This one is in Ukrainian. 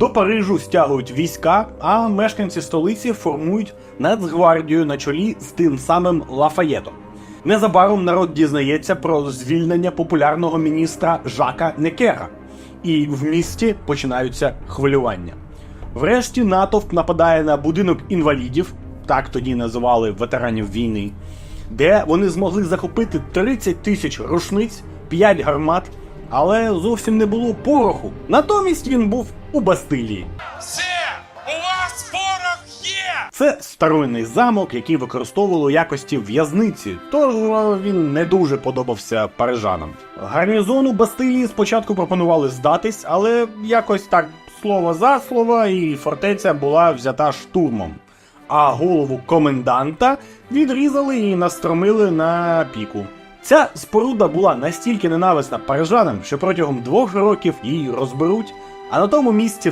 До Парижу стягують війська, а мешканці столиці формують нацгвардію на чолі з тим самим Лафаєтом. Незабаром народ дізнається про звільнення популярного міністра Жака Некера, і в місті починаються хвилювання. Врешті натовп нападає на будинок інвалідів, так тоді називали ветеранів війни, де вони змогли захопити 30 тисяч рушниць, 5 гармат, але зовсім не було пороху. Натомість він був у Бастилії. Все, у вас порох є! Це старовинний замок, який використовували у якості в'язниці, тож е, він не дуже подобався парижанам. Гарнізону Бастилії спочатку пропонували здатись, але якось так слово за слово, і фортеця була взята штурмом. А голову коменданта відрізали і настромили на піку. Ця споруда була настільки ненависна парижанам, що протягом двох років її розберуть, а на тому місці